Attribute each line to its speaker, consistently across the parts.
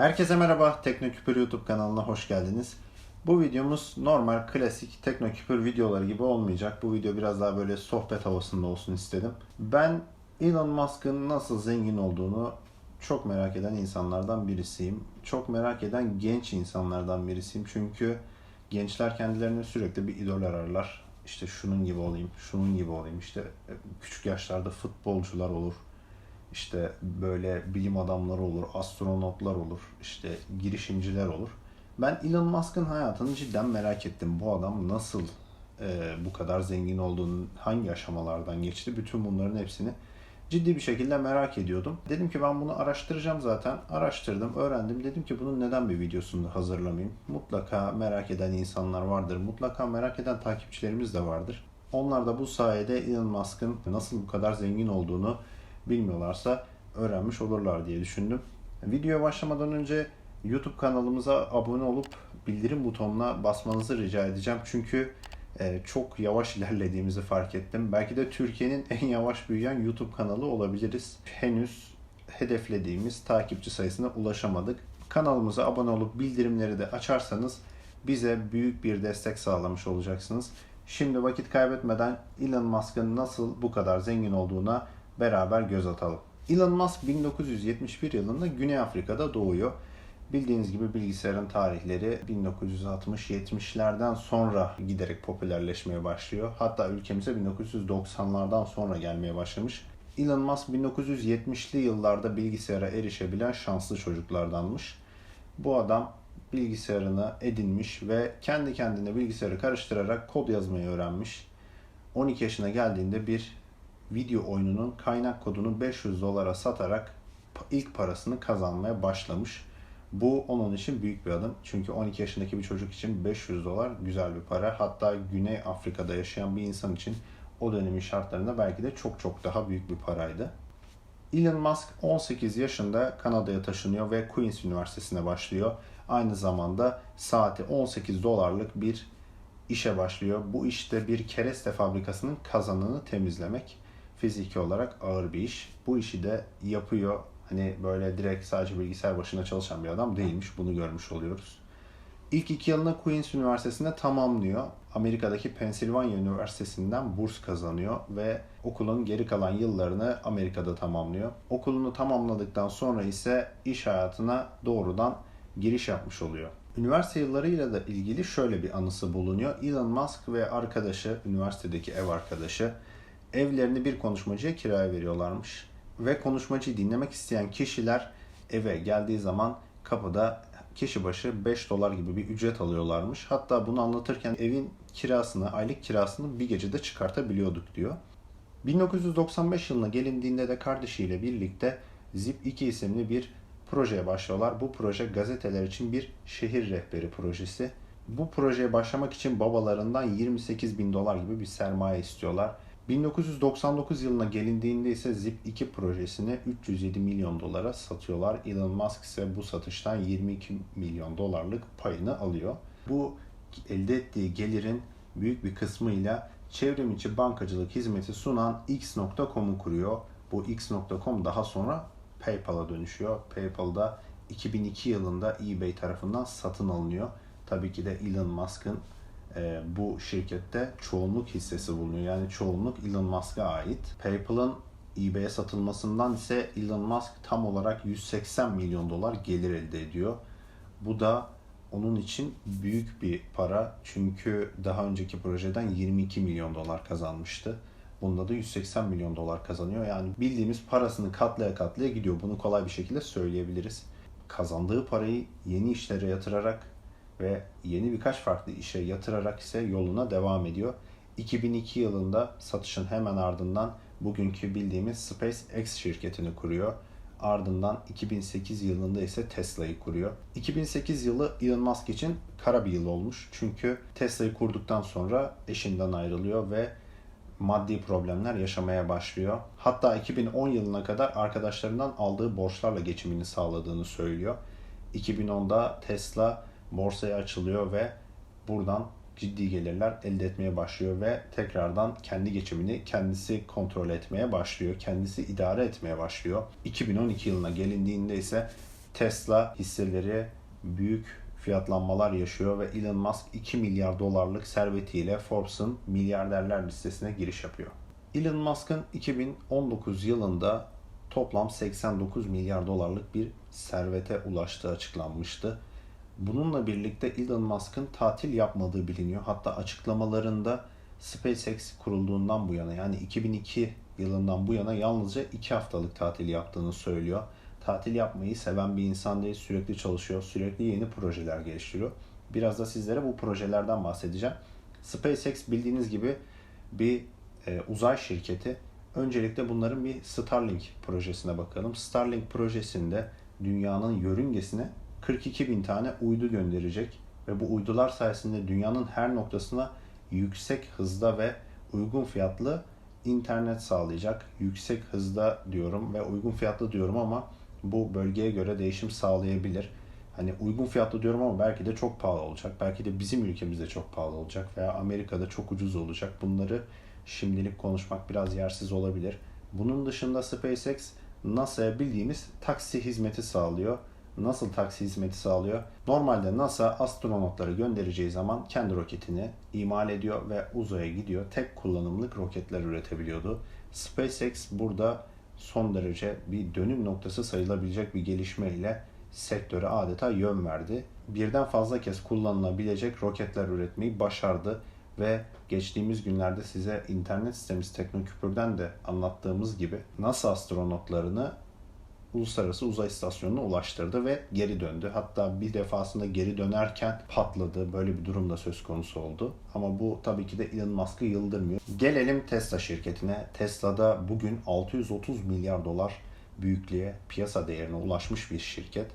Speaker 1: Herkese merhaba, Teknoküpür YouTube kanalına hoş geldiniz. Bu videomuz normal, klasik Teknoküpür videoları gibi olmayacak. Bu video biraz daha böyle sohbet havasında olsun istedim. Ben Elon Musk'ın nasıl zengin olduğunu çok merak eden insanlardan birisiyim. Çok merak eden genç insanlardan birisiyim. Çünkü gençler kendilerine sürekli bir idol ararlar. İşte şunun gibi olayım, şunun gibi olayım. İşte küçük yaşlarda futbolcular olur, işte böyle bilim adamları olur, astronotlar olur, işte girişimciler olur. Ben Elon Musk'ın hayatını cidden merak ettim. Bu adam nasıl e, bu kadar zengin olduğunu, hangi aşamalardan geçti, bütün bunların hepsini ciddi bir şekilde merak ediyordum. Dedim ki ben bunu araştıracağım zaten. Araştırdım, öğrendim. Dedim ki bunun neden bir videosunu hazırlamayayım? Mutlaka merak eden insanlar vardır. Mutlaka merak eden takipçilerimiz de vardır. Onlar da bu sayede Elon Musk'ın nasıl bu kadar zengin olduğunu bilmiyorlarsa öğrenmiş olurlar diye düşündüm. Videoya başlamadan önce YouTube kanalımıza abone olup bildirim butonuna basmanızı rica edeceğim. Çünkü e, çok yavaş ilerlediğimizi fark ettim. Belki de Türkiye'nin en yavaş büyüyen YouTube kanalı olabiliriz. Henüz hedeflediğimiz takipçi sayısına ulaşamadık. Kanalımıza abone olup bildirimleri de açarsanız bize büyük bir destek sağlamış olacaksınız. Şimdi vakit kaybetmeden Elon Musk'ın nasıl bu kadar zengin olduğuna beraber göz atalım. Elon Musk 1971 yılında Güney Afrika'da doğuyor. Bildiğiniz gibi bilgisayarın tarihleri 1960-70'lerden sonra giderek popülerleşmeye başlıyor. Hatta ülkemize 1990'lardan sonra gelmeye başlamış. Elon Musk 1970'li yıllarda bilgisayara erişebilen şanslı çocuklardanmış. Bu adam bilgisayarını edinmiş ve kendi kendine bilgisayarı karıştırarak kod yazmayı öğrenmiş. 12 yaşına geldiğinde bir video oyununun kaynak kodunu 500 dolara satarak ilk parasını kazanmaya başlamış. Bu onun için büyük bir adım. Çünkü 12 yaşındaki bir çocuk için 500 dolar güzel bir para. Hatta Güney Afrika'da yaşayan bir insan için o dönemin şartlarında belki de çok çok daha büyük bir paraydı. Elon Musk 18 yaşında Kanada'ya taşınıyor ve Queen's Üniversitesi'ne başlıyor. Aynı zamanda saati 18 dolarlık bir işe başlıyor. Bu işte bir kereste fabrikasının kazanını temizlemek fiziki olarak ağır bir iş. Bu işi de yapıyor. Hani böyle direkt sadece bilgisayar başında çalışan bir adam değilmiş. Bunu görmüş oluyoruz. İlk iki yılını Queen's Üniversitesi'nde tamamlıyor. Amerika'daki Pennsylvania Üniversitesi'nden burs kazanıyor ve okulun geri kalan yıllarını Amerika'da tamamlıyor. Okulunu tamamladıktan sonra ise iş hayatına doğrudan giriş yapmış oluyor. Üniversite yıllarıyla da ilgili şöyle bir anısı bulunuyor. Elon Musk ve arkadaşı, üniversitedeki ev arkadaşı evlerini bir konuşmacıya kiraya veriyorlarmış. Ve konuşmacıyı dinlemek isteyen kişiler eve geldiği zaman kapıda kişi başı 5 dolar gibi bir ücret alıyorlarmış. Hatta bunu anlatırken evin kirasını, aylık kirasını bir gecede çıkartabiliyorduk diyor. 1995 yılına gelindiğinde de kardeşiyle birlikte Zip 2 isimli bir projeye başlıyorlar. Bu proje gazeteler için bir şehir rehberi projesi. Bu projeye başlamak için babalarından 28 bin dolar gibi bir sermaye istiyorlar. 1999 yılına gelindiğinde ise Zip 2 projesini 307 milyon dolara satıyorlar. Elon Musk ise bu satıştan 22 milyon dolarlık payını alıyor. Bu elde ettiği gelirin büyük bir kısmıyla çevrim içi bankacılık hizmeti sunan X.com'u kuruyor. Bu X.com daha sonra PayPal'a dönüşüyor. PayPal'da 2002 yılında eBay tarafından satın alınıyor. Tabii ki de Elon Musk'ın e, bu şirkette çoğunluk hissesi bulunuyor. Yani çoğunluk Elon Musk'a ait. PayPal'ın eBay'e satılmasından ise Elon Musk tam olarak 180 milyon dolar gelir elde ediyor. Bu da onun için büyük bir para. Çünkü daha önceki projeden 22 milyon dolar kazanmıştı. Bunda da 180 milyon dolar kazanıyor. Yani bildiğimiz parasını katlaya katlaya gidiyor. Bunu kolay bir şekilde söyleyebiliriz. Kazandığı parayı yeni işlere yatırarak ve yeni birkaç farklı işe yatırarak ise yoluna devam ediyor. 2002 yılında satışın hemen ardından bugünkü bildiğimiz SpaceX şirketini kuruyor. Ardından 2008 yılında ise Tesla'yı kuruyor. 2008 yılı Elon Musk için kara bir yıl olmuş. Çünkü Tesla'yı kurduktan sonra eşinden ayrılıyor ve maddi problemler yaşamaya başlıyor. Hatta 2010 yılına kadar arkadaşlarından aldığı borçlarla geçimini sağladığını söylüyor. 2010'da Tesla borsaya açılıyor ve buradan ciddi gelirler elde etmeye başlıyor ve tekrardan kendi geçimini kendisi kontrol etmeye başlıyor. Kendisi idare etmeye başlıyor. 2012 yılına gelindiğinde ise Tesla hisseleri büyük fiyatlanmalar yaşıyor ve Elon Musk 2 milyar dolarlık servetiyle Forbes'ın milyarderler listesine giriş yapıyor. Elon Musk'ın 2019 yılında toplam 89 milyar dolarlık bir servete ulaştığı açıklanmıştı. Bununla birlikte Elon Musk'ın tatil yapmadığı biliniyor. Hatta açıklamalarında SpaceX kurulduğundan bu yana yani 2002 yılından bu yana yalnızca 2 haftalık tatil yaptığını söylüyor. Tatil yapmayı seven bir insan değil, sürekli çalışıyor, sürekli yeni projeler geliştiriyor. Biraz da sizlere bu projelerden bahsedeceğim. SpaceX bildiğiniz gibi bir e, uzay şirketi. Öncelikle bunların bir Starlink projesine bakalım. Starlink projesinde dünyanın yörüngesine 42 bin tane uydu gönderecek ve bu uydular sayesinde dünyanın her noktasına yüksek hızda ve uygun fiyatlı internet sağlayacak. Yüksek hızda diyorum ve uygun fiyatlı diyorum ama bu bölgeye göre değişim sağlayabilir. Hani uygun fiyatlı diyorum ama belki de çok pahalı olacak. Belki de bizim ülkemizde çok pahalı olacak veya Amerika'da çok ucuz olacak. Bunları şimdilik konuşmak biraz yersiz olabilir. Bunun dışında SpaceX NASA'ya bildiğimiz taksi hizmeti sağlıyor. Nasıl taksi hizmeti sağlıyor? Normalde NASA astronotları göndereceği zaman kendi roketini imal ediyor ve uzaya gidiyor. Tek kullanımlık roketler üretebiliyordu. SpaceX burada son derece bir dönüm noktası sayılabilecek bir gelişmeyle sektöre adeta yön verdi. Birden fazla kez kullanılabilecek roketler üretmeyi başardı ve geçtiğimiz günlerde size internet sitemiz Teknoküpür'den de anlattığımız gibi NASA astronotlarını Uluslararası Uzay İstasyonu'na ulaştırdı ve geri döndü. Hatta bir defasında geri dönerken patladı. Böyle bir durum da söz konusu oldu. Ama bu tabii ki de Elon Musk'ı yıldırmıyor. Gelelim Tesla şirketine. Tesla'da bugün 630 milyar dolar büyüklüğe, piyasa değerine ulaşmış bir şirket.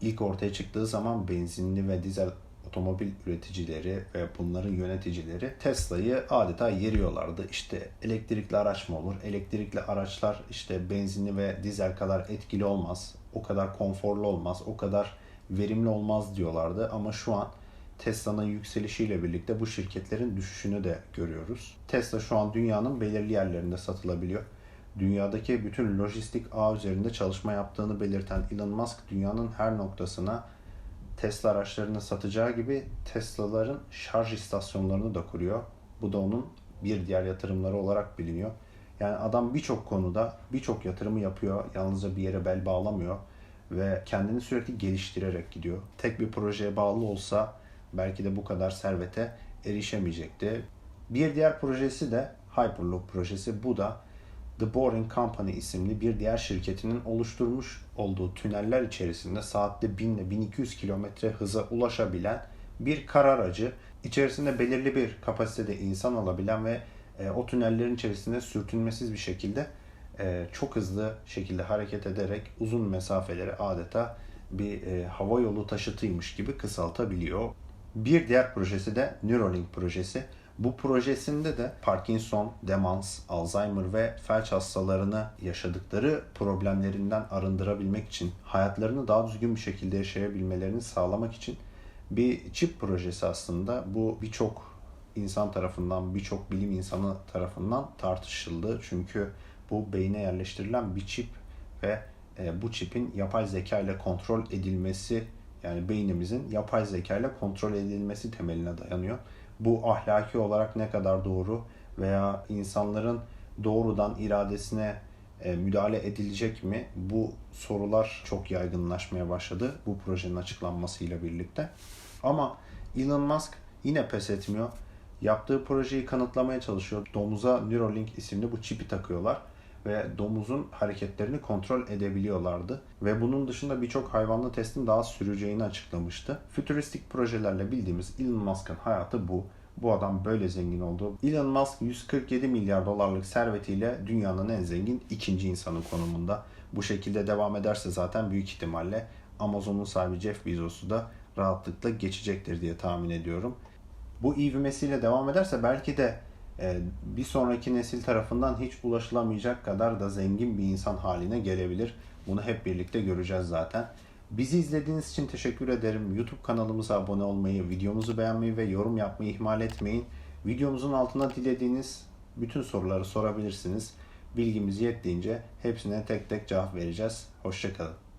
Speaker 1: İlk ortaya çıktığı zaman benzinli ve dizel otomobil üreticileri ve bunların yöneticileri Tesla'yı adeta yeriyorlardı. İşte elektrikli araç mı olur? Elektrikli araçlar işte benzinli ve dizel kadar etkili olmaz. O kadar konforlu olmaz. O kadar verimli olmaz diyorlardı. Ama şu an Tesla'nın yükselişiyle birlikte bu şirketlerin düşüşünü de görüyoruz. Tesla şu an dünyanın belirli yerlerinde satılabiliyor. Dünyadaki bütün lojistik ağ üzerinde çalışma yaptığını belirten Elon Musk dünyanın her noktasına Tesla araçlarını satacağı gibi Tesla'ların şarj istasyonlarını da kuruyor. Bu da onun bir diğer yatırımları olarak biliniyor. Yani adam birçok konuda birçok yatırımı yapıyor. Yalnızca bir yere bel bağlamıyor ve kendini sürekli geliştirerek gidiyor. Tek bir projeye bağlı olsa belki de bu kadar servete erişemeyecekti. Bir diğer projesi de Hyperloop projesi. Bu da The Boring Company isimli bir diğer şirketinin oluşturmuş olduğu tüneller içerisinde saatte 1000 ile 1200 kilometre hıza ulaşabilen bir kar aracı. İçerisinde belirli bir kapasitede insan alabilen ve e, o tünellerin içerisinde sürtünmesiz bir şekilde e, çok hızlı şekilde hareket ederek uzun mesafeleri adeta bir e, hava yolu taşıtıymış gibi kısaltabiliyor. Bir diğer projesi de Neuralink projesi. Bu projesinde de Parkinson, demans, Alzheimer ve felç hastalarını yaşadıkları problemlerinden arındırabilmek için, hayatlarını daha düzgün bir şekilde yaşayabilmelerini sağlamak için bir çip projesi aslında. Bu birçok insan tarafından, birçok bilim insanı tarafından tartışıldı. Çünkü bu beyne yerleştirilen bir çip ve e, bu çipin yapay zeka ile kontrol edilmesi yani beynimizin yapay zeka ile kontrol edilmesi temeline dayanıyor bu ahlaki olarak ne kadar doğru veya insanların doğrudan iradesine e, müdahale edilecek mi? Bu sorular çok yaygınlaşmaya başladı bu projenin açıklanmasıyla birlikte. Ama Elon Musk yine pes etmiyor. Yaptığı projeyi kanıtlamaya çalışıyor. Domuza Neuralink isimli bu çipi takıyorlar ve domuzun hareketlerini kontrol edebiliyorlardı. Ve bunun dışında birçok hayvanlı testin daha süreceğini açıklamıştı. Fütüristik projelerle bildiğimiz Elon Musk'ın hayatı bu. Bu adam böyle zengin oldu. Elon Musk 147 milyar dolarlık servetiyle dünyanın en zengin ikinci insanı konumunda. Bu şekilde devam ederse zaten büyük ihtimalle Amazon'un sahibi Jeff Bezos'u da rahatlıkla geçecektir diye tahmin ediyorum. Bu ivmesiyle devam ederse belki de bir sonraki nesil tarafından hiç ulaşılamayacak kadar da zengin bir insan haline gelebilir. Bunu hep birlikte göreceğiz zaten. Bizi izlediğiniz için teşekkür ederim. YouTube kanalımıza abone olmayı, videomuzu beğenmeyi ve yorum yapmayı ihmal etmeyin. Videomuzun altına dilediğiniz bütün soruları sorabilirsiniz. Bilgimiz yettiğince hepsine tek tek cevap vereceğiz. Hoşçakalın.